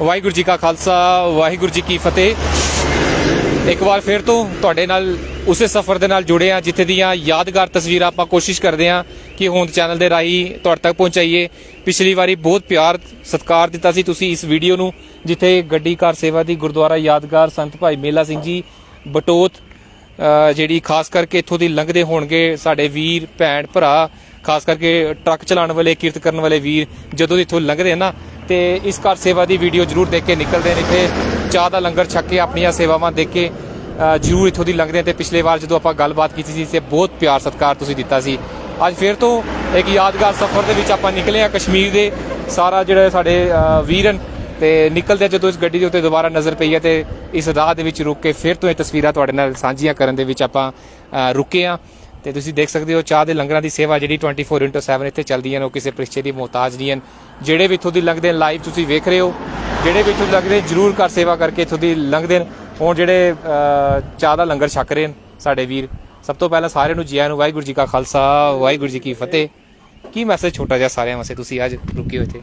ਵਾਹਿਗੁਰੂ ਜੀ ਕਾ ਖਾਲਸਾ, ਵਾਹਿਗੁਰੂ ਜੀ ਕੀ ਫਤਿਹ। ਇੱਕ ਵਾਰ ਫਿਰ ਤੋਂ ਤੁਹਾਡੇ ਨਾਲ ਉਸੇ ਸਫ਼ਰ ਦੇ ਨਾਲ ਜੁੜੇ ਆ ਜਿੱਥੇ ਦੀਆਂ ਯਾਦਗਾਰ ਤਸਵੀਰਾਂ ਆਪਾਂ ਕੋਸ਼ਿਸ਼ ਕਰਦੇ ਆ ਕਿ ਹੋਂਦ ਚੈਨਲ ਦੇ ਰਾਹੀਂ ਤੁਹਾਡੇ ਤੱਕ ਪਹੁੰਚਾਈਏ। ਪਿਛਲੀ ਵਾਰੀ ਬਹੁਤ ਪਿਆਰ, ਸਤਿਕਾਰ ਦਿੱਤਾ ਸੀ ਤੁਸੀਂ ਇਸ ਵੀਡੀਓ ਨੂੰ, ਜਿੱਥੇ ਗੱਡੀ ਕਾਰ ਸੇਵਾ ਦੀ ਗੁਰਦੁਆਰਾ ਯਾਦਗਾਰ ਸੰਤ ਭਾਈ ਮੇਲਾ ਸਿੰਘ ਜੀ ਬਟੋਤ ਜਿਹੜੀ ਖਾਸ ਕਰਕੇ ਇੱਥੋਂ ਦੀ ਲੰਘਦੇ ਹੋਣਗੇ ਸਾਡੇ ਵੀਰ, ਭੈਣ, ਭਰਾ, ਖਾਸ ਕਰਕੇ ਟਰੱਕ ਚਲਾਉਣ ਵਾਲੇ, ਕਿਰਤ ਕਰਨ ਵਾਲੇ ਵੀਰ, ਜਦੋਂ ਦੀ ਇੱਥੋਂ ਲੰਘਦੇ ਆ ਨਾ ਤੇ ਇਸ ਘਰ ਸੇਵਾ ਦੀ ਵੀਡੀਓ ਜਰੂਰ ਦੇਖ ਕੇ ਨਿਕਲਦੇ ਨੇ ਇੱਥੇ ਚਾਹ ਦਾ ਲੰਗਰ ਛੱਕ ਕੇ ਆਪਣੀਆਂ ਸੇਵਾਵਾਂ ਦੇਖ ਕੇ ਜਰੂਰ ਇੱਥੋਂ ਦੀ ਲੰਘਦੇ ਆ ਤੇ ਪਿਛਲੇ ਵਾਰ ਜਦੋਂ ਆਪਾਂ ਗੱਲਬਾਤ ਕੀਤੀ ਸੀ ਤੇ ਬਹੁਤ ਪਿਆਰ ਸਤਿਕਾਰ ਤੁਸੀਂ ਦਿੱਤਾ ਸੀ। ਅੱਜ ਫਿਰ ਤੋਂ ਇੱਕ ਯਾਦਗਾਰ ਸਫ਼ਰ ਦੇ ਵਿੱਚ ਆਪਾਂ ਨਿਕਲੇ ਆ ਕਸ਼ਮੀਰ ਦੇ। ਸਾਰਾ ਜਿਹੜਾ ਸਾਡੇ ਅ, ਵੀਰਨ ਤੇ ਨਿਕਲਦੇ ਜਦੋਂ ਇਸ ਗੱਡੀ ਦੇ ਉੱਤੇ ਦੁਬਾਰਾ ਨਜ਼ਰ ਪਈ ਹੈ ਤੇ ਇਸ ਰਾਹ ਦੇ ਵਿੱਚ ਰੁਕ ਕੇ ਫਿਰ ਤੋਂ ਇਹ ਤਸਵੀਰਾਂ ਤੁਹਾਡੇ ਨਾਲ ਸਾਂਝੀਆਂ ਕਰਨ ਦੇ ਵਿੱਚ ਆਪਾਂ ਰੁਕੇ ਆ। ਤੇ ਤੁਸੀਂ ਦੇਖ ਸਕਦੇ ਹੋ ਚਾਹ ਦੇ ਲੰਗਰਾਂ ਦੀ ਸੇਵਾ ਜਿਹੜੀ 24/7 ਇੱਥੇ ਚੱਲਦੀਆਂ ਨੇ ਉਹ ਕਿਸੇ ਪ੍ਰਿਸ਼ਤੇ ਦੀ ਮੁਹਤਾਜ ਨਹੀਂ ਹਨ। ਜਿਹੜੇ ਵੀ ਇੱਥੋਂ ਦੀ ਲੰਘਦੇ ਲਾਈਵ ਤੁਸੀਂ ਵੇਖ ਰਹੇ ਹੋ। ਜਿਹੜੇ ਵੀ ਇੱਥੋਂ ਦੀ ਲੰਘਦੇ ਜਰੂਰ ਕਰ ਸੇਵਾ ਕਰਕੇ ਇੱਥੋਂ ਦੀ ਲੰਘਦੇ ਨੇ ਹੁਣ ਜਿਹੜੇ ਚਾਹ ਦਾ ਲੰਗਰ ਛਕ ਰਹੇ ਨੇ ਸਾਡੇ ਵੀਰ ਸਭ ਤੋਂ ਪਹਿਲਾਂ ਸਾਰਿਆਂ ਨੂੰ ਜੀ ਆਇਆਂ ਨੂੰ ਵਾਹਿਗੁਰੂ ਜੀ ਕਾ ਖਾਲਸਾ ਵਾਹਿਗੁਰੂ ਜੀ ਕੀ ਫਤਿਹ। ਕੀ ਮੈਸੇਜ ਛੋਟਾ ਜਿਹਾ ਸਾਰਿਆਂ ਵਾਸਤੇ ਤੁਸੀਂ ਅੱਜ ਰੁਕੇ ਹੋ ਇੱਥੇ?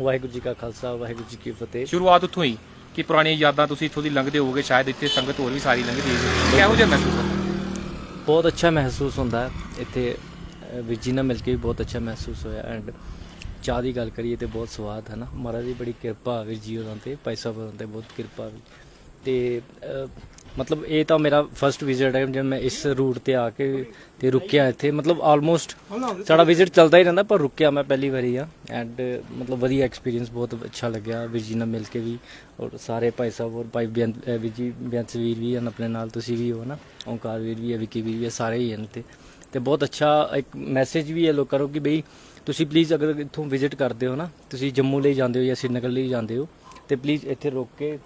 ਵਾਹਿਗੁਰੂ ਜੀ ਕਾ ਖਾਲਸਾ ਵਾਹਿਗੁਰੂ ਜੀ ਕੀ ਫਤਿਹ। ਸ਼ੁਰੂਆਤ ਉੱਥੋਂ ਹੀ ਕਿ ਪੁਰਾਣੀਆਂ ਯਾਦਾਂ ਤੁਸੀਂ ਇੱਥੋਂ ਦੀ ਲੰਘਦੇ ਹੋਵੋਗੇ ਸ਼ਾਇਦ ਇੱਥੇ ਸੰਗਤ ਹੋਰ ਵੀ ਸਾਰੀ ਲੰਘਦੀ ਹੈ ਕਿਹੋ ਜਿਹਾ ਮਹਿਸੂਸ ਬਹੁਤ ਅੱਛਾ ਮਹਿਸੂਸ ਹੁੰਦਾ ਇੱਥੇ ਅ, ਵੀਰ ਜੀ ਨਾਲ ਮਿਲ ਕੇ ਵੀ ਬਹੁਤ ਅੱਛਾ ਮਹਿਸੂਸ ਹੋਇਆ। ਐਂਡ ਚਾਹ ਦੀ ਗੱਲ ਕਰੀਏ ਤੇ ਬਹੁਤ ਸਵਾਦ ਹੈ ਨਾ। ਮਹਾਰਾਜ ਦੀ ਬੜੀ ਕਿਰਪਾ ਵੀਰ ਜੀ ਉਹਨਾਂ ਤੇ ਭਾਈ ਸਾਹਿਬ ਉਹਨਾਂ ਤੇ ਬਹੁਤ ਕਿਰਪਾ ਵੀ ਤੇ ਮਤਲਬ ਇਹ ਤਾਂ ਮੇਰਾ ਫਰਸਟ ਵਿਜ਼ਿਟ ਹੈ, ਜਦ ਮੈਂ ਇਸ ਰੂਟ ਤੇ ਆ ਕੇ ਤੇ ਰੁਕਿਆ ਇੱਥੇ, ਮਤਲਬ ਆਲਮੋਸਟ ਸਾਡਾ ਵਿਜ਼ਿਟ ਚੱਲਦਾ ਹੀ ਰਹਿੰਦਾ, ਪਰ ਰੁਕਿਆ ਮੈਂ ਪਹਿਲੀ ਵਾਰੀ ਆ। ਐਂਡ ਮਤਲਬ ਵਧੀਆ ਐਕਸਪੀਰੀਅੰਸ ਬਹੁਤ ਅੱਛਾ ਲੱਗਿਆ ਵਿਜੀ ਨਾਲ ਮਿਲ ਕੇ ਵੀ, ਔਰ ਸਾਰੇ ਭਾਈ ਸਾਹਿਬ ਔਰ ਭਾਈ ਬੇਅੰਤ ਅਹ ਬੇਅੰਤ ਵੀਰ ਵੀ ਹਨ ਆਪਣੇ ਨਾਲ, ਤੁਸੀਂ ਵੀ ਹੋ ਨਾ? ਓਂਕਾਰ ਵੀਰ ਵੀ ਹੈ, ਵਿਕੀ ਵੀਰ ਵੀ ਹੈ, ਸਾਰੇ ਹੀ ਹਨ ਤੇ ਤੇ ਬਹੁਤ ਅੱਛਾ ਇੱਕ ਮੈਸੇਜ ਵੀ ਹੈ ਲੋਕਾਂ ਨੂੰ ਕਿ ਬਈ ਤੁਸੀਂ ਪਲੀਜ਼ ਅਗਰ ਇੱਥੋਂ ਵਿਜ਼ਿਟ ਕਰਦੇ ਹੋ ਨਾ, ਤੁਸੀਂ ਜੰਮੂ ਲਈ ਜਾਂਦੇ ਹੋ ਜਾਂ ਸ਼੍ਰੀਨਗਰ ਲਈ ਜਾਂਦੇ ਹੋ, ਤੇ ਪਲੀਜ਼ ਇੱਥੇ ਰੁਕ ਕੇ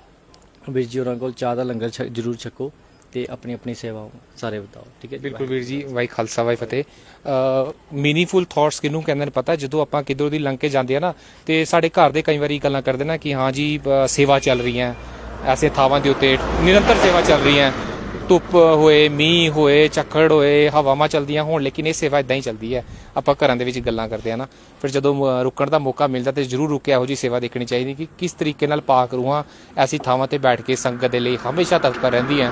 ਵੀਰ ਜੀ ਹੋਰਾਂ ਕੋਲ ਚਾਹ ਦਾ ਲੰਗਰ ਛਕ- ਜ਼ਰੂਰ ਛਕੋ ਤੇ ਆਪਣੀ ਆਪਣੀ ਸੇਵਾ ਸਾਰੇ ਬਤਾਓ ਠੀਕ ਹੈ ਜੀ? ਬਿਲਕੁਲ ਵੀਰ ਜੀ ਵਾਈ ਖਾਲਸਾ ਵਾਈ ਫਤਿਹ। ਮੀਨਿੰਗਫੁਲ ਥਾਟਸ ਕਿਹਨੂੰ ਕਹਿੰਦੇ ਨੇ ਪਤਾ? ਜਦੋਂ ਆਪਾਂ ਕਿਧਰੋਂ ਦੀ ਲੰਘ ਕੇ ਜਾਂਦੇ ਆ ਨਾ ਤੇ ਸਾਡੇ ਘਰ ਦੇ ਕਈ ਵਾਰੀ ਗੱਲਾਂ ਕਰਦੇ ਨਾ ਕਿ ਹਾਂ ਜੀ ਅ, ਸੇਵਾ ਚੱਲ ਰਹੀ ਹੈ ਐਸੇ ਥਾਵਾਂ ਦੇ ਉੱਤੇ ਨਿਰੰਤਰ ਸੇਵਾ ਚੱਲ ਰਹੀ ਹੈ ਧੁੱਪ ਹੋਏ, ਮੀਂਹ ਹੋਏ, ਝੱਖੜ ਹੋਏ, ਹਵਾਵਾਂ ਚੱਲਦੀਆਂ ਹੋਣ, ਲੇਕਿਨ ਇਹ ਸੇਵਾ ਇਦਾਂ ਹੀ ਚੱਲਦੀ ਹੈ। ਆਪਾਂ ਘਰਾਂ ਦੇ ਵਿੱਚ ਗੱਲਾਂ ਕਰਦੇ ਆ ਨਾ। ਫਿਰ ਜਦੋਂ ਰੁਕਣ ਦਾ ਮੌਕਾ ਮਿਲਦਾ ਤੇ ਜ਼ਰੂਰ ਰੁਕ ਕੇ ਇਹੋ ਜੀ ਸੇਵਾ ਦੇਖਣੀ ਚਾਹੀਦੀ ਕਿ ਕਿਸ ਤਰੀਕੇ ਨਾਲ ਪਾਕ ਰੂਹਾਂ ਐਸੀ ਥਾਵਾਂ ਤੇ ਬੈਠ ਕੇ ਸੰਗਤ ਦੇ ਲਈ ਹਮੇਸ਼ਾ ਤਤਪਰ ਰਹਿੰਦੀਆਂ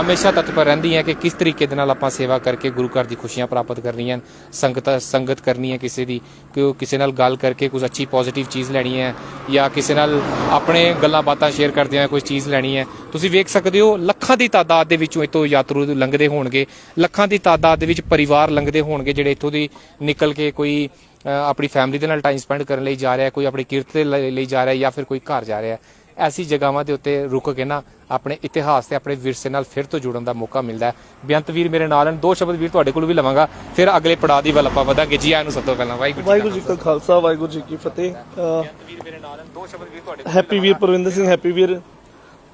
ਹਮੇਸ਼ਾ ਤਤਪਰ ਰਹਿੰਦੀਆਂ ਕਿ ਕਿਸ ਤਰੀਕੇ ਦੇ ਨਾਲ ਆਪਾਂ ਸੇਵਾ ਕਰਕੇ ਗੁਰੂ ਘਰ ਦੀ ਖੁਸ਼ੀਆਂ ਪ੍ਰਾਪਤ ਕਰਨੀਆਂ ਸੰਗਤ ਸੰਗਤ ਕਰਨੀ ਹੈ ਕਿਸੇ ਦੀ, ਕਿ ਉਹ ਕਿਸੇ ਨਾਲ ਗੱਲ ਕਰਕੇ ਕੁਝ ਅੱਛੀ ਪੋਜ਼ਿਟਿਵ ਚੀਜ਼ ਲੈਣੀ ਹੈ ਜਾਂ ਕਿਸੇ ਨਾਲ ਆਪਣੇ ਗੱਲਾਂ ਬਾਤਾਂ ਸ਼ੇਅਰ ਕਰਦੇ ਆ ਕੋਈ ਚੀਜ਼ ਲੈਣੀ ਹੈ। ਤੁਸੀਂ ਵੇਖ ਸਕਦੇ ਹੋ ਲੱਖਾਂ ਦੀ ਤਾਦਾਦ ਦੇ ਵਿੱਚ ਇਤੋਂ ਯਾਤਰੂ ਲੰਘਦੇ ਹੋਣਗੇ। ਲੱਖਾਂ ਦੀ ਤਾਦਾਦ ਦੇ ਵਿੱਚ ਪਰਿਵਾਰ ਲੰਘਦੇ ਹੋਣਗੇ ਜਿਹੜੇ ਇੱਥੋਂ ਦੀ ਨਿਕਲ ਕੇ ਕੋਈ ਆਪਣੀ ਫੈਮਿਲੀ ਦੇ ਨਾਲ ਟਾਈਮ ਸਪੈਂਡ ਕਰਨ ਲਈ ਜਾ ਰਿਹਾ ਕੋਈ ਆਪਣੀ ਕਿਰਤ ਦੇ ਲਈ ਜਾ ਰਿਹਾ ਜਾਂ ਫਿਰ ਕੋਈ ਘਰ ਜਾ ਰਿਹਾ। ਐਸੀ ਜਗ੍ਹਾਵਾਂ ਦੇ ਉੱਤੇ ਰੁਕ ਕੇ ਨਾ ਆਪਣੇ ਇਤਿਹਾਸ ਤੇ ਆਪਣੇ ਵਿਰਸੇ ਨਾਲ ਫਿਰ ਤੋਂ ਜੁੜਨ ਦਾ ਮੌਕਾ ਮਿਲਦਾ ਹੈ। ਬੇਅੰਤ ਵੀਰ ਮੇਰੇ ਨਾਲ ਹਨ। ਦੋ ਸ਼ਬਦ ਵੀਰ ਤੁਹਾਡੇ ਕੋਲ ਵੀ ਲਵਾਂਗਾ। ਫਿਰ ਅਗਲੇ ਪੜਾਅ ਦੀ ਵੱਲ ਆਪਾਂ ਵਧਾਂਗੇ। ਜੀ ਆਇਆਂ ਨੂੰ ਸਭ ਤੋਂ ਪਹਿਲਾਂ ਵਾਹਿਗੁਰੂ ਵਾਹਿਗੁਰੂ ਜੀ ਕਾ ਖਾਲਸਾ ਵਾਹਿਗੁਰੂ ਜੀ ਕੀ ਫਤਿਹ। ਬੇਅੰਤ ਵੀਰ ਮੇਰੇ ਨਾਲ ਹਨ। ਦੋ ਸ਼ਬਦ ਵੀਰ ਤੁਹਾਡੇ ਹੈਪੀ ਵੀਰ ਪਰਵਿੰਦਰ ਸਿੰਘ ਹੈਪੀ ਵੀਰ।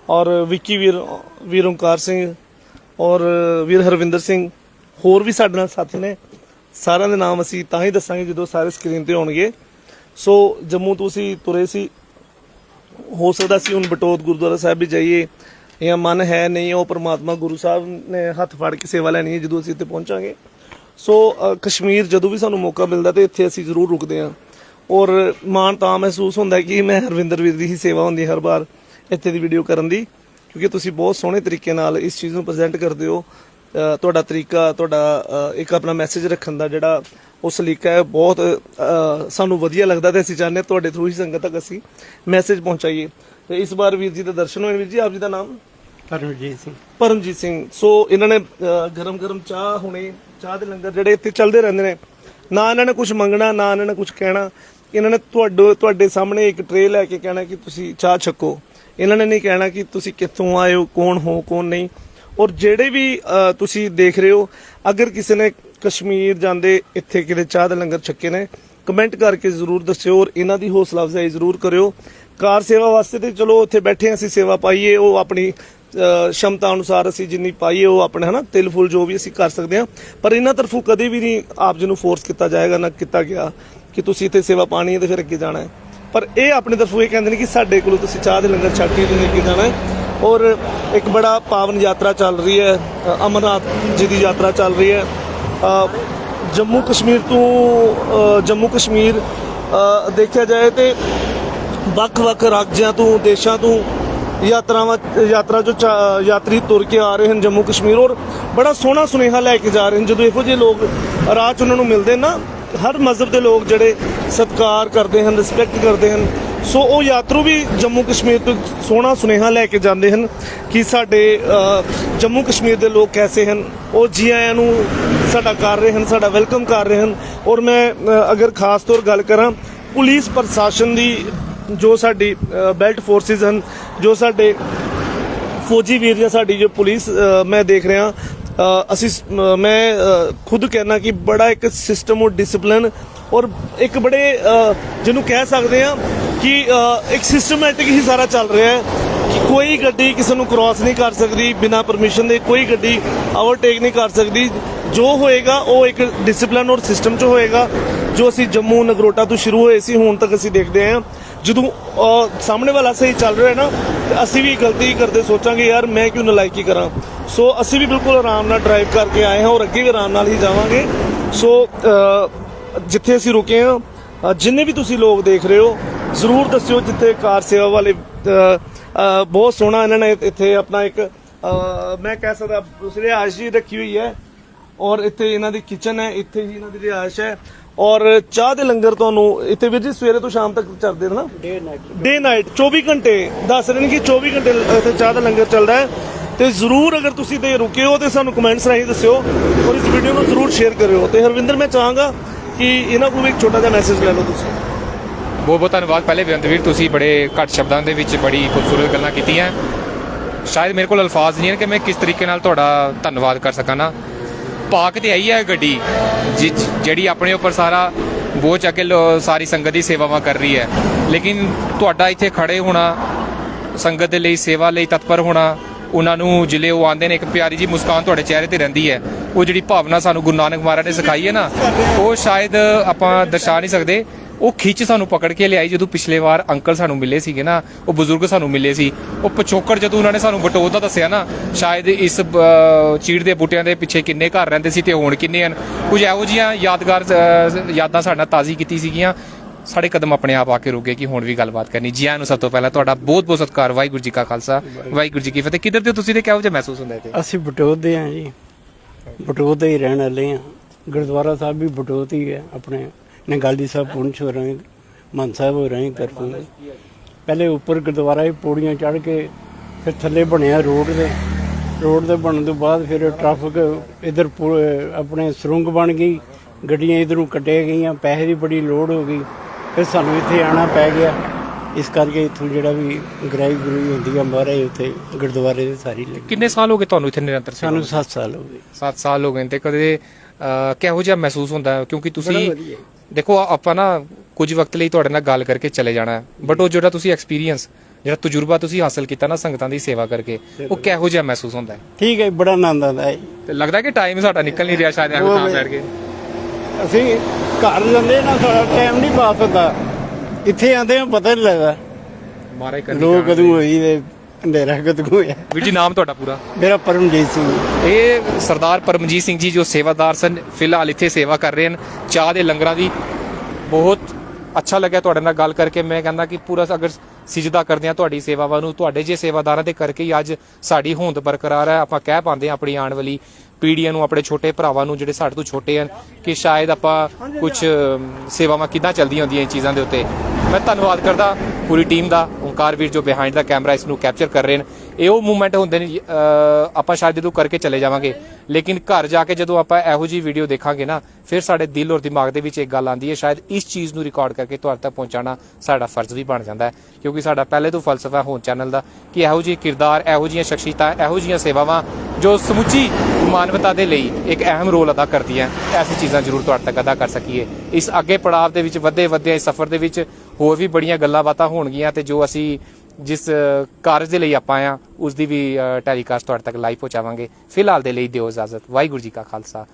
ਔਰ ਵਿੱਕੀ ਵੀਰ ਵੀਰ ਓਮਕਾਰ ਸਿੰਘ। ਔਰ ਵੀਰ ਹਰਵਿੰਦਰ ਸਿੰਘ ਹੋਰ ਵੀ ਸਾਡੇ ਨਾਲ ਸਾਥੀ ਨੇ। ਸਾਰਿਆਂ ਦੇ ਨਾਮ ਅਸੀਂ ਤਾਂ ਹੀ ਦੱਸਾਂਗੇ ਜਦੋਂ ਸਾਰੇ ਸਕਰੀਨ ਤੇ ਹੋਣਗੇ ਸੋ ਜੰਮੂ ਤੋਂ ਅਸੀਂ ਤੁਰੇ ਸੀ। ਹੋ ਸਕਦਾ ਸੀ ਹੁਣ ਬਟੋਤ ਗੁਰਦੁਆਰਾ ਸਾਹਿਬ ਵੀ ਜਾਈਏ। ਜਾਂ ਮਨ ਹੈ ਨਹੀਂ, ਉਹ ਪ੍ਰਮਾਤਮਾ ਗੁਰੂ ਸਾਹਿਬ ਨੇ ਹੱਥ ਫੜ ਕੇ ਸੇਵਾ ਲੈਣੀ ਹੈ ਜਦੋਂ ਅਸੀਂ ਇੱਥੇ ਪਹੁੰਚਾਂਗੇ। ਸੋ ਕਸ਼ਮੀਰ ਜਦੋਂ ਵੀ ਸਾਨੂੰ ਮੌਕਾ ਮਿਲਦਾ ਤੇ ਇੱਥੇ ਅਸੀਂ ਜ਼ਰੂਰ ਰੁਕਦੇ ਹਾਂ। ਔਰ ਮਾਣ ਤਾਂ ਮਹਿਸੂਸ ਹੁੰਦਾ ਕਿ ਮੈਂ ਹਰਵਿੰਦਰ ਵੀਰ ਦੀ ਹੀ ਸੇਵਾ ਹੁੰਦੀ ਹਰ ਵਾਰ ਇੱਥੇ ਦੀ ਵੀਡੀਓ ਕਰਨ ਦੀ। ਕਿਉਂਕਿ ਤੁਸੀਂ ਬਹੁਤ ਸੋਹਣੇ ਤਰੀਕੇ ਨਾਲ ਇਸ ਚੀਜ਼ ਨੂੰ ਪ੍ਰੈਜ਼ੈਂਟ ਕਰਦੇ ਹੋ। ਤੁਹਾਡਾ ਤਰੀਕਾ ਤੁਹਾਡਾ ਇੱਕ ਆਪਣਾ ਮੈਸੇਜ ਰੱਖਣ ਦਾ ਜਿਹੜਾ ਉਹ ਸਲੀਕਾ ਹੈ ਬਹੁਤ ਸਾਨੂੰ ਵਧੀਆ ਲੱਗਦਾ ਤੇ ਅਸੀਂ ਚਾਹੁੰਦੇ ਤੁਹਾਡੇ ਥਰੂ ਹੀ ਸੰਗਤ ਤੱਕ ਅਸੀਂ ਮੈਸੇਜ ਪਹੁੰਚਾਈਏ। ਤੇ ਇਸ ਵਾਰ ਵੀਰ ਜੀ ਦੇ ਦਰਸ਼ਨ ਹੋਏ। ਵੀਰ ਜੀ ਆਪ ਜੀ ਦਾ ਨਾਮ? ਪਰਮਜੀਤ ਸਿੰਘ। ਪਰਮਜੀਤ ਸਿੰਘ। ਸੋ ਇਹਨਾਂ ਨੇ ਗਰਮ ਗਰਮ ਚਾਹ ਹੁਣੇ ਚਾਹ ਦੇ ਲੰਗਰ ਜਿਹੜੇ ਇੱਥੇ ਚੱਲਦੇ ਰਹਿੰਦੇ ਨੇ ਨਾ ਇਹਨਾਂ ਨੇ ਕੁਝ ਮੰਗਣਾ ਨਾ ਇਹਨਾਂ ਨੇ ਕੁਝ ਕਹਿਣਾ। ਇਹਨਾਂ ਨੇ ਤੁਹਾਡੇ ਤੁਹਾਡੇ ਸਾਹਮਣੇ ਇੱਕ ਟਰੇ ਲੈ ਕੇ ਕਹਿਣਾ ਕਿ ਤੁਸੀਂ ਚਾਹ ਛਕੋ। ਇਹਨਾਂ ਨੇ ਨਹੀਂ ਕਹਿਣਾ ਕਿ ਤੁਸੀਂ ਕਿੱਥੋਂ ਆਏ ਹੋ ਕੌਣ ਹੋ ਕੌਣ ਨਹੀਂ। ਔਰ ਜਿਹੜੇ ਵੀ ਤੁਸੀਂ ਦੇਖ ਰਹੇ ਹੋ ਅਗਰ ਕਿਸੇ ਨੇ ਕਸ਼ਮੀਰ ਜਾਂਦੇ ਇੱਥੇ ਕਿਤੇ ਚਾਹ ਦੇ ਲੰਗਰ ਛੱਕੇ ਨੇ ਕਮੈਂਟ ਕਰਕੇ ਜ਼ਰੂਰ ਦੱਸਿਓ ਔਰ ਇਹਨਾਂ ਦੀ ਹੌਸਲਾ ਅਫਜ਼ਾਈ ਜ਼ਰੂਰ ਕਰਿਓ। ਕਾਰ ਸੇਵਾ ਵਾਸਤੇ ਤੇ ਚਲੋ ਉੱਥੇ ਬੈਠੇ ਹਾਂ, ਅਸੀਂ ਸੇਵਾ ਪਾਈਏ ਉਹ ਆਪਣੀ ਅ, ਸ਼ਮਤਾ ਅਨੁਸਾਰ ਅਸੀਂ ਜਿੰਨੀ ਪਾਈਏ ਉਹ ਆਪਣੇ ਹਨਾ ਤਿਲ ਫੁੱਲ ਜੋ ਵੀ ਅਸੀਂ ਕਰ ਸਕਦੇ ਹਾਂ। ਪਰ ਇਹਨਾਂ ਤਰਫੋਂ ਕਦੇ ਵੀ ਨਹੀਂ ਆਪ ਜੀ ਨੂੰ ਫੋਰਸ ਕੀਤਾ ਜਾਏਗਾ ਨਾ ਕੀਤਾ ਗਿਆ ਕਿ ਤੁਸੀਂ ਇੱਥੇ ਸੇਵਾ ਪਾਣੀ ਹੈ ਤੇ ਫਿਰ ਅੱਗੇ ਜਾਣਾ ਹੈ। ਪਰ ਇਹ ਆਪਣੇ ਤਰਫੋਂ ਇਹ ਕਹਿੰਦੇ ਨੇ ਕਿ ਸਾਡੇ ਕੋਲੋਂ ਤੁਸੀਂ ਚਾਹ ਦੇ ਲੰਗਰ ਛੱਡ ਕੇ ਤੁਸੀਂ ਅੱਗੇ ਜਾਣਾ ਔਰ ਇੱਕ ਬੜਾ ਪਾਵਨ ਯਾਤਰਾ ਚੱਲ ਰਹੀ ਹੈ ਅਮਰਨਾਥ ਜੀ ਦੀ ਯਾਤਰਾ ਚੱਲ ਰਹੀ ਹੈ। ਜੰਮੂ ਕਸ਼ਮੀਰ ਤੋਂ ਜੰਮੂ ਕਸ਼ਮੀਰ ਦੇਖਿਆ ਜਾਏ ਤੇ ਵੱਖ-ਵੱਖ ਰਾਜਾਂ ਤੋਂ, ਦੇਸ਼ਾਂ ਤੋਂ ਯਾਤਰਾਵਾਂ, ਯਾਤਰਾ ਜੋ ਚਾ- ਯਾਤਰੀ ਤੁਰ ਕੇ ਆ ਰਹੇ ਹਨ ਜੰਮੂ ਕਸ਼ਮੀਰ। ਔਰ ਬੜਾ ਸੋਹਣਾ ਸੁਨੇਹਾ ਲੈ ਕੇ ਜਾ ਰਹੇ ਹਨ। ਜਦੋਂ ਇਹੋ ਜਿਹੇ ਲੋਕ ਰਾਹ 'ਚ ਉਹਨਾਂ ਨੂੰ ਮਿਲਦੇ ਨਾ ਹਰ ਮਜ਼ਹਬ ਦੇ ਲੋਕ ਜਿਹੜੇ ਸਤਿਕਾਰ ਕਰਦੇ ਹਨ ਰਿਸਪੈਕਟ ਕਰਦੇ ਹਨ, ਸੋ ਉਹ ਯਾਤਰੂ ਵੀ ਜੰਮੂ ਕਸ਼ਮੀਰ ਤੋਂ ਸੋਹਣਾ ਸੁਨੇਹਾ ਲੈ ਕੇ ਜਾਂਦੇ ਹਨ ਕਿ ਸਾਡੇ ਜੰਮੂ ਕਸ਼ਮੀਰ ਦੇ ਲੋਕ ਕੈਸੇ ਹਨ। ਉਹ ਜੀ ਆਇਆਂ ਨੂੰ ਸਾਡਾ ਕਰ ਰਹੇ ਹਨ, ਸਾਡਾ ਵੈਲਕਮ ਕਰ ਰਹੇ ਹਨ। ਔਰ ਮੈਂ ਅਗਰ ਖਾਸ ਤੌਰ ਗੱਲ ਕਰਾਂ, ਪੁਲਿਸ ਪ੍ਰਸ਼ਾਸਨ ਦੀ ਜੋ ਸਾਡੀ ਬੈਲਟ ਫੋਰਸਿਸ ਹਨ, ਜੋ ਸਾਡੇ ਫੌਜੀ ਵੀਰ ਜਾਂ ਸਾਡੀ ਜੋ ਪੁਲਿਸ ਮੈਂ ਦੇਖ ਰਿਹਾ ਅਸੀਂ ਮੈਂ ਖੁਦ ਕਹਿਣਾ ਕਿ ਬੜਾ ਇੱਕ ਸਿਸਟਮ ਔਰ ਡਿਸਪਲਿਨ ਔਰ ਇੱਕ ਬੜੇ ਜਿਹਨੂੰ ਕਹਿ ਸਕਦੇ ਆ ਕਿ ਇੱਕ ਸਿਸਟਮੈਟਿਕ ਹੀ ਸਾਰਾ ਚੱਲ ਰਿਹਾ ਹੈ ਕਿ ਕੋਈ ਗੱਡੀ ਕਿਸੇ ਨੂੰ ਕ੍ਰਾਸ ਨਹੀਂ ਕਰ ਸਕਦੀ, ਬਿਨਾ ਪਰਮਿਸ਼ਨ ਦੇ ਕੋਈ ਗੱਡੀ ਓਵਰਟੇਕ ਨਹੀਂ ਕਰ ਸਕਦੀ। ਜੋ ਹੋਏਗਾ, ਉਹ ਇੱਕ ਡਿਸਪਲਿਨ ਔਰ ਸਿਸਟਮ 'ਚ ਹੋਏਗਾ। ਜੋ ਅਸੀਂ ਜੰਮੂ ਨਗਰੋਟਾ ਤੋਂ ਸ਼ੁਰੂ ਹੋਏ ਸੀ, ਹੁਣ ਤੱਕ ਅਸੀਂ ਦੇਖਦੇ ਆਏ ਹਾਂ। ਜਦੋਂ ਸਾਹਮਣੇ ਵਾਲਾ ਸਹੀ ਚੱਲ ਰਿਹਾ ਹੈ ਨਾ ਅਸੀਂ ਵੀ ਗਲਤੀ ਕਰਦੇ ਸੋਚਾਂਗੇ, ਯਾਰ ਮੈਂ ਕਿਉਂ ਨਲਾਇਕੀ ਕਰਾਂ? ਸੋ, ਅਸੀਂ ਵੀ ਬਿਲਕੁਲ ਆਰਾਮ ਨਾਲ ਡਰਾਈਵ ਕਰਕੇ ਆਏ ਹਾਂ ਔਰ ਅੱਗੇ ਵੀ ਆਰਾਮ ਨਾਲ ਹੀ ਜਾਵਾਂਗੇ। ਸੋ ਜਿੱਥੇ ਅਸੀਂ ਰੁਕੇ ਹਾਂ ਜਿੰਨੇ ਵੀ ਤੁਸੀਂ ਲੋਕ ਦੇਖ ਰਹੇ ਹੋ, ਜ਼ਰੂਰ ਦੱਸਿਓ ਜਿੱਥੇ ਕਾਰ ਸੇਵਾ ਵਾਲੇ ਬਹੁਤ ਸੋਹਣਾ ਇਹਨਾਂ ਨੇ ਇੱਥੇ ਆਪਣਾ ਇੱਕ ਮੈਂ ਕਹਿ ਸਕਦਾ ਰਿਹਾਇਸ਼ ਜੀ ਰੱਖੀ ਹੋਈ ਹੈ। ਔਰ ਇੱਥੇ ਇਹਨਾਂ ਦੀ ਕਿਚਨ ਹੈ, ਇੱਥੇ ਹੀ ਇਹਨਾਂ ਦੀ ਰਿਹਾਇਸ਼ ਹੈ। ਔਰ ਚਾਹ ਦੇ ਲੰਗਰ ਤੁਹਾਨੂੰ ਇੱਥੇ ਵੀਰ ਜੀ ਸਵੇਰੇ ਤੋਂ ਸ਼ਾਮ ਤੱਕ ਚੱਲਦੇ ਨੇ ਨਾ? ਡੇ ਨਾਈਟ ਡੇ ਨਾਈਟ 24 ਘੰਟੇ ਦੱਸ ਰਹੇ ਨੇ ਕਿ 24 ਘੰਟੇ ਇੱਥੇ ਚਾਹ ਦਾ ਲੰਗਰ ਚੱਲਦਾ ਹੈ। ਤੇ ਜ਼ਰੂਰ ਅਗਰ ਤੁਸੀਂ ਤੇ ਰੁਕੇ ਹੋ ਤੇ ਸਾਨੂੰ ਕਮੈਂਟਸ ਰਾਹੀਂ ਦੱਸਿਓ ਔਰ ਇਸ ਵੀਡੀਓ ਨੂੰ ਜ਼ਰੂਰ ਸ਼ੇਅਰ ਕਰਿਓ। ਤੇ ਹਰਵਿੰਦਰ ਮੈਂ ਚਾਹਾਂਗਾ ਕਿ ਇਹਨਾਂ ਕੋਲ ਵੀ ਇੱਕ ਛੋਟਾ ਜਿਹਾ ਮੈਸੇਜ ਲੈ ਲਓ ਤੁਸੀਂ। ਬਹੁਤ ਬਹੁਤ ਧੰਨਵਾਦ। ਪਹਿਲੇ ਬੇਅੰਤਵੀਰ ਤੁਸੀਂ ਬੜੇ ਘੱਟ ਸ਼ਬਦਾਂ ਦੇ ਵਿੱਚ ਬੜੀ ਖੂਬਸੂਰਤ ਗੱਲਾਂ ਕੀਤੀਆਂ। ਸ਼ਾਇਦ ਮੇਰੇ ਕੋਲ ਅਲਫਾਜ਼ ਨਹੀਂ ਹਨ ਕਿ ਮੈਂ ਕਿਸ ਤਰੀਕੇ ਨਾਲ ਤੁਹਾਡਾ ਧੰਨਵਾਦ ਕਰ ਸਕਾਂ ਨਾ। ਪਾਕ ਤੇ ਆਈ ਹੈ ਗੱਡੀ ਜਿਹੜੀ ਆਪਣੇ ਉੱਪਰ ਸਾਰਾ ਬੋਝ ਚੱਕ ਸਾਰੀ ਸੰਗਤ ਦੀ ਸੇਵਾਵਾਂ ਕਰ ਰਹੀ ਹੈ। ਲੇਕਿਨ ਤੁਹਾਡਾ ਇੱਥੇ ਖੜੇ ਹੋਣਾ, ਸੰਗਤ ਦੇ ਲਈ ਸੇਵਾ ਲਈ ਤਤਪਰ ਹੋਣਾ, ਉਹਨਾਂ ਨੂੰ ਜਿਲੇ ਉਹ ਆਉਂਦੇ ਨੇ, ਇੱਕ ਪਿਆਰੀ ਜੀ ਮੁਸਕਾਨ ਤੁਹਾਡੇ ਚਿਹਰੇ ਤੇ ਰਹਿੰਦੀ ਹੈ। ਉਹ ਜਿਹੜੀ ਭਾਵਨਾ ਸਾਨੂੰ ਗੁਰੂ ਨਾਨਕ ਮਹਾਰਾਜ ਨੇ ਸਿਖਾਈ ਹੈ ਨਾ, ਉਹ ਸ਼ਾਇਦ ਆਪਾਂ ਦਰਸਾ ਨਹੀਂ ਸਕਦੇ। ਉਹ ਖਿੱਚ ਸਾਨੂੰ ਪਕੜ ਕੇ ਲਿਆਈ ਜਦੋਂ ਪਿਛਲੇ ਵਾਰ ਅੰਕਲ ਸਾਨੂੰ ਮਿਲੇ ਸੀਗੇ ਨਾ, ਉਹ ਬਜ਼ੁਰਗ ਸਾਨੂੰ ਮਿਲੇ ਸੀ। ਉਹ ਪਿਛੋਕੜ ਜਦੋਂ ਉਹਨਾਂ ਨੇ ਸਾਨੂੰ ਬਟੋਤ ਦਾ ਦੱਸਿਆ ਨਾ, ਸ਼ਾਇਦ ਇਸ ਚੀੜ ਦੇ ਬੂਟਿਆਂ ਦੇ ਪਿੱਛੇ ਕਿੰਨੇ ਘਰ ਰਹਿੰਦੇ ਸੀ ਤੇ ਹੁਣ ਕਿੰਨੇ ਹਨ। ਕੁਝ ਇਹੋ ਜੀਆਂ ਯਾਦਗਾਰ ਯਾਦਾਂ ਸਾਡੇ ਨਾਲ ਤਾਜ਼ੀ ਕੀਤੀ ਸੀਗੀਆਂ। ਸਾਡੇ ਕਦਮ ਆਪਣੇ ਆਪ ਆ ਕੇ ਰੁਕੇ ਕਿ ਹੁਣ ਵੀ ਗੱਲਬਾਤ ਕਰਨੀ। ਜੀ ਆਇਆਂ ਨੂੰ ਸਭ ਤੋਂ ਪਹਿਲਾਂ ਤੁਹਾਡਾ ਬਹੁਤ ਬਹੁਤ ਸਤਿਕਾਰ, ਵਾਹਿਗੁਰੂ ਜੀ ਕਾ ਖਾਲਸਾ, ਵਾਹਿਗੁਰੂ ਜੀ ਕੀ ਫਤਿਹ। ਕਿੱਧਰ ਤੇ ਤੁਸੀਂ ਤੇ ਕਿਹੋ ਜਿਹਾ ਮਹਿਸੂਸ ਹੁੰਦਾ ਇੱਥੇ? ਅਸੀਂ ਬਟੋਤ ਦੇ ਹਾਂ ਜੀ। ਬਟੋਤ ਦੇ ਹੀ ਰਹਿਣ ਵਾਲੇ ਆ ਗੁਰਦੁਆਰਾ ਸਾਹਿਬ ਵੀ ਬਟੋਤ ਹੀ ਹੈ ਆਪਣੇ। ਨਗਾਲੀ ਸਾਹਿਬ ਪੁੰਛ ਹੋ ਰਹੇ ਮਨ ਸਾਹਿਬ ਹੋ ਰਹੇ ਕਰਫੂ ਪਹਿਲੇ ਉੱਪਰ ਗੁਰਦੁਆਰਾ ਹੀ ਪੌੜੀਆਂ ਚੜ ਕੇ ਫਿਰ ਥੱਲੇ ਬਣਿਆ ਰੋਡ ਦੇ। ਰੋਡ ਦੇ ਬਣਨ ਤੋਂ ਬਾਅਦ ਫਿਰ ਟ੍ਰੈਫਿਕ ਇਧਰ ਆਪਣੇ ਸੁਰੰਗ ਬਣ ਗਈ ਗੱਡੀਆਂ ਇਧਰੋਂ ਕੱਟੇ ਗਈਆਂ ਪੈਸੇ ਦੀ ਬੜੀ ਲੋਡ ਹੋ ਗਈ। ਫਿਰ ਸਾਨੂੰ ਇੱਥੇ ਆਣਾ ਪੈ ਗਿਆ। ਇਸ ਕਰਕੇ ਇੱਥੋਂ ਜਿਹੜਾ ਵੀ ਗ੍ਰਾਈ ਗੁਰੂ ਹੁੰਦੀ ਆ ਮਹਾਰਾਜ ਉੱਥੇ ਗੁਰਦੁਆਰੇ ਦੇ ਸਾਰੀ ਲੱਗੀ। ਕਿੰਨੇ ਸਾਲ ਹੋ ਗਏ ਤੁਹਾਨੂੰ ਇੱਥੇ ਨਿਰੰਤਰ ਸੇਵਾ ਸਾਨੂੰ 7 ਸਾਲ ਹੋ ਗਏ। 7 ਸਾਲ ਹੋ ਗਏ ਤੇ ਕਦੇ ਕਿਹੋ ਜਿਹਾ ਮਹਿਸੂਸ ਹੁੰਦਾ? ਕਿਉਂਕਿ ਤੁਸੀਂ। ਦੇਖੋ ਆਪਾਂ ਨਾ ਕੁਝ ਵਕਤ ਲਈ ਤੁਹਾਡੇ ਨਾਲ ਗੱਲ ਕਰਕੇ ਚਲੇ ਜਾਣਾ ਬਟ ਉਹ ਜਿਹੜਾ ਤੁਸੀਂ ਐਕਸਪੀਰੀਅੰਸ ਜਿਹੜਾ ਤਜਰਬਾ ਤੁਸੀਂ ਹਾਸਲ ਕੀਤਾ ਨਾ ਸੰਗਤਾਂ ਦੀ ਸੇਵਾ ਕਰਕੇ ਉਹ ਕਿਹੋ ਜਿਹਾ ਮਹਿਸੂਸ ਹੁੰਦਾ ਹੈ? ਠੀਕ ਹੈ ਬੜਾ ਆਨੰਦ ਆਉਂਦਾ ਹੈ ਤੇ ਲੱਗਦਾ ਕਿ ਟਾਈਮ ਸਾਡਾ ਨਿਕਲ ਨਹੀਂ ਰਿਹਾ ਸ਼ਾਇਦ ਐਵੇਂ ਤਾਂ ਬੈਠ ਕੇ। ਅਸੀਂ ਘਰ ਜਾਂਦੇ ਨਾ ਸਾਡਾ ਟਾਈਮ ਨਹੀਂ ਪਾਸ ਹੁੰਦਾ। ਇੱਥੇ ਆਂਦੇ ਆ ਪਤਾ ਨਹੀਂ ਲੱਗਦਾ। ਮਾਰੇ ਕਰਨੀ ਲੋਕ ਕਦੋਂ ਹੋਈ ਤੇ ਅੰਧੇਰਾ ਕਦੋਂ ਹੋਇਆ। ਵੀਰ ਜੀ ਨਾਮ ਤੁਹਾਡਾ ਪੂਰਾ? ਮੇਰਾ ਪਰਮਜੀਤ ਸਿੰਘ ਇਹ ਸਰਦਾਰ ਪਰਮਜੀਤ ਸਿੰਘ ਜੀ ਜੋ ਸੇਵਾਦਾਰ ਸਨ ਫਿਲਹਾਲ ਇੱਥੇ ਸੇਵਾ ਕਰ ਰਹੇ ਹਨ। ਚਾਹ ਦੇ ਲੰਗਰਾਂ ਦੀ ਬਹੁਤ ਅੱਛਾ ਲੱਗਿਆ ਤੁਹਾਡੇ ਨਾਲ ਗੱਲ ਕਰਕੇ। ਮੈਂ ਕਹਿੰਦਾ ਕਿ ਪੂਰਾ ਅਗਰ ਸਿਜਦਾ ਕਰਦੇ ਆ ਤੁਹਾਡੀ ਸੇਵਾਵਾਂ ਨੂੰ ਤੁਹਾਡੇ ਜੇ ਸੇਵਾਦਾਰਾਂ ਦੇ ਕਰਕੇ ਹੀ ਅੱਜ ਸਾਡੀ ਹੋਂਦ ਬਰਕਰਾਰ ਹੈ। ਆਪਾਂ ਕਹਿ ਪਾਉਂਦੇ ਆ ਆਪਣੀ ਆਉਣ ਵਾਲੀ ਪੀੜ੍ਹੀਆਂ ਨੂੰ ਆਪਣੇ ਛੋਟੇ ਭਰਾਵਾਂ ਨੂੰ ਜਿਹੜੇ ਸਾਡੇ ਤੋਂ ਛੋਟੇ ਹਨ ਕਿ ਸ਼ਾਇਦ ਆਪਾਂ ਕੁਝ ਸੇਵਾਵਾਂ ਕਿੱਦਾਂ ਚੱਲਦੀਆਂ ਹੁੰਦੀਆਂ ਇਹ ਚੀਜ਼ਾਂ ਦੇ ਉੱਤੇ। ਮੈਂ ਧੰਨਵਾਦ ਕਰਦਾ ਪੂਰੀ ਟੀਮ ਦਾ ਓਂਕਾਰ ਵੀਰ ਜੋ ਬਿਹਾਈਂਡ ਦਾ ਕੈਮਰਾ ਇਸ ਨੂੰ ਕੈਪਚਰ ਕਰ ਰਹੇ ਨੇ। ਇਹ ਉਹ ਮੂਵਮੈਂਟ ਹੁੰਦੇ ਨੇ ਆਪਾਂ ਸ਼ਾਇਦ ਜਦੋਂ ਕਰਕੇ ਚਲੇ ਜਾਵਾਂਗੇ। ਲੇਕਿਨ ਘਰ ਜਾ ਕੇ ਜਦੋਂ ਆਪਾਂ ਇਹੋ ਜੀ ਵੀਡੀਓ ਦੇਖਾਂਗੇ ਨਾ, ਫਿਰ ਸਾਡੇ ਦਿਲ ਔਰ ਦਿਮਾਗ ਦੇ ਵਿੱਚ ਇੱਕ ਗੱਲ ਆਉਂਦੀ ਹੈ, ਸ਼ਾਇਦ ਇਸ ਚੀਜ਼ ਨੂੰ ਰਿਕਾਰਡ ਕਰਕੇ ਤੁਹਾਡੇ ਤੱਕ ਪਹੁੰਚਾਉਣਾ ਸਾਡਾ ਫਰਜ਼ ਵੀ ਬਣ ਜਾਂਦਾ ਹੈ। ਕਿਉਂਕਿ ਸਾਡਾ ਪਹਿਲੇ ਤੋਂ ਫਲਸਫਾ ਹੋਣ ਚੈਨਲ ਦਾ ਕਿ ਇਹੋ ਜਿਹੇ ਕਿਰਦਾਰ, ਇਹੋ ਜਿਹੀਆਂ ਸ਼ਖਸੀਅਤਾਂ, ਇਹੋ ਜਿਹੀਆਂ ਸੇਵਾਵਾਂ ਜੋ ਸਮੁੱਚੀ ਮਾਨਵਤਾ ਦੇ ਲਈ ਇੱਕ ਅਹਿਮ ਰੋਲ ਅਦਾ ਕਰਦੀਆਂ ਐਸੀ ਚੀਜ਼ਾਂ ਜ਼ਰੂਰ ਤੁਹਾਡੇ ਤੱਕ ਅਦਾ ਕਰ ਸਕੀਏ। ਇਸ ਅੱਗੇ ਪੜਾਅ ਦੇ ਵਿੱਚ ਵੱਧੇ ਵੱਧੇ ਇਸ ਸਫ਼ਰ ਦੇ ਵਿੱਚ ਹੋਰ ਵੀ ਬੜੀਆਂ ਗੱਲਾਂ ਬਾਤਾਂ ਹੋਣਗੀਆਂ ਤੇ ਜੋ ਅਸੀਂ ਜਿਸ ਕਾਰਜ ਦੇ ਲਈ ਆਪਾਂ ਆ ਉਸ ਦੀ ਵੀ ਟੈਲੀਕਾਸਟ ਤੁਹਾਡੇ ਤੱਕ ਲਾਈਵ ਪਹੁੰਚਾਵਾਂਗੇ। ਫਿਲਹਾਲ ਦੇ ਲਈ ਦਿਓ ਇਜਾਜ਼ਤ। ਵਾਹਿਗੁਰੂ ਜੀ ਕਾ ਖਾਲਸਾ।